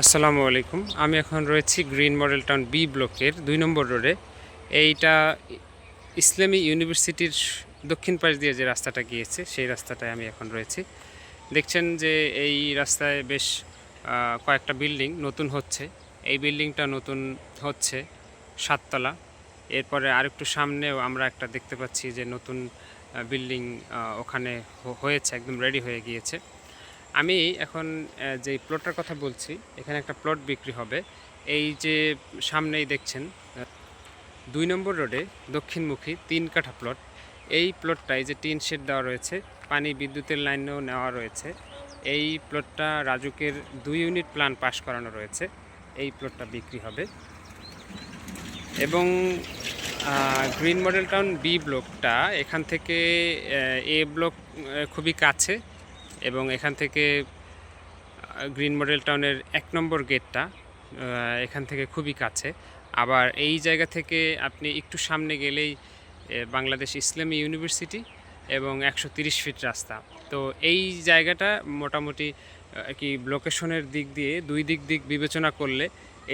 আসসালামু আলাইকুম। আমি এখন রয়েছি গ্রিন মডেল টাউন বি ব্লকের দুই নম্বর রোডে। এইটা ইসলামী ইউনিভার্সিটির দক্ষিণ পাশ দিয়ে যে রাস্তাটা গিয়েছে, সেই রাস্তাটায় আমি এখন রয়েছি। দেখছেন যে এই রাস্তায় বেশ কয়েকটা বিল্ডিং নতুন হচ্ছে। এই বিল্ডিংটা নতুন হচ্ছে সাততলা। এরপরে আরেকটু সামনেও আমরা একটা দেখতে পাচ্ছি যে নতুন বিল্ডিং ওখানে হয়েছে, একদম রেডি হয়ে গিয়েছে। আমি এখন যে প্লটটার কথা বলছি, এখানে একটা প্লট বিক্রি হবে। এই যে সামনেই দেখছেন দুই নম্বর রোডে দক্ষিণমুখী তিন কাঠা প্লট এই প্লটটায় যে টিন শেড দেওয়া রয়েছে, পানি বিদ্যুতের লাইনও নেওয়া রয়েছে। এই প্লটটা রাজুকের দুই ইউনিট প্ল্যান পাস করানো রয়েছে। এই প্লটটা বিক্রি হবে। এবং গ্রিন মডেল টাউন বি ব্লকটা এখান থেকে এ ব্লক খুবই কাছে। এবং এখান থেকে গ্রিন মডেল টাউনের এক নম্বর গেটটা এখান থেকে খুবই কাছে। আবার এই জায়গা থেকে আপনি একটু সামনে গেলেই বাংলাদেশ ইসলামী ইউনিভার্সিটি এবং একশো তিরিশ ফিট রাস্তা। তো এই জায়গাটা মোটামুটি কি লোকেশনের দিক দিয়ে দুই দিক দিক বিবেচনা করলে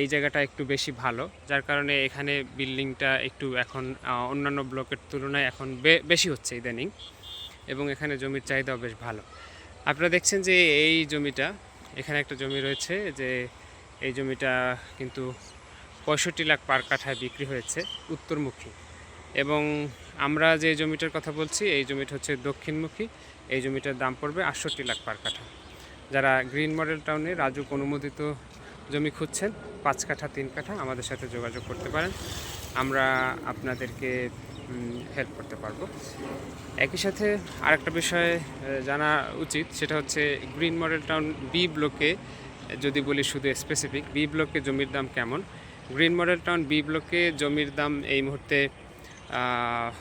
এই জায়গাটা একটু বেশি ভালো। যার কারণে এখানে বিল্ডিংটা একটু এখন অন্যান্য ব্লকের তুলনায় এখন বেশি হচ্ছে ইদানিং এবং এখানে জমির চাহিদাও বেশ ভালো। আপনারা দেখছেন যে এই জমিটা, এখানে একটা জমি রয়েছে যে এই জমিটা কিন্তু পঁয়ষট্টি লাখ পার কাঠায় বিক্রি হয়েছে উত্তরমুখী। এবং আমরা যে জমিটার কথা বলছি, এই জমিটা হচ্ছে দক্ষিণমুখী। এই জমিটার দাম পড়বে আটষট্টি লাখ পার কাঠা। যারা গ্রিন মডেল টাউনে রাজুক অনুমোদিত জমি খুঁজছেন, পাঁচ কাঠা, তিন কাঠা আমাদের সাথে যোগাযোগ করতে পারেন। আমরা আপনাদেরকে হেল্প করতে পারব। একই সাথে আরেকটা বিষয় জানা উচিত, সেটা হচ্ছে গ্রিন মডেল টাউন বি ব্লকে যদি বলি শুধু স্পেসিফিক বি ব্লকে জমির দাম কেমন? গ্রিন মডেল টাউন বি ব্লকে জমির দাম এই মুহূর্তে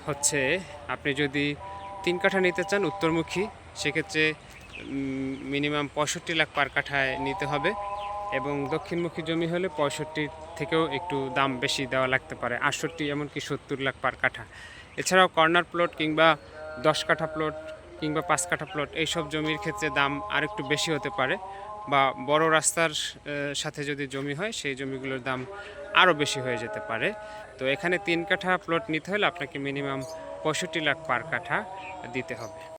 হচ্ছে, আপনি যদি তিন কাঠা নিতে চান উত্তরমুখী, সেক্ষেত্রে মিনিমাম পঁয়ষট্টি লাখ পার কাঠায় নিতে হবে। এবং দক্ষিণমুখী জমি হলে পঁয়ষট্টি থেকেও একটু দাম বেশি দেওয়া লাগতে পারে, আটষট্টি এমনকি সত্তর লাখ পার কাঠা। এছাড়াও কর্নার প্লট কিংবা দশ কাঠা প্লট কিংবা পাঁচ কাঠা প্লট, এইসব জমির ক্ষেত্রে দাম আরেকটু বেশি হতে পারে বা বড় রাস্তার সাথে যদি জমি হয়, সেই জমিগুলোর দাম আরও বেশি হয়ে যেতে পারে। তো এখানে তিন কাঠা প্লট নিতে হলে আপনাকে মিনিমাম পঁয়ষট্টি লাখ পার কাঠা দিতে হবে।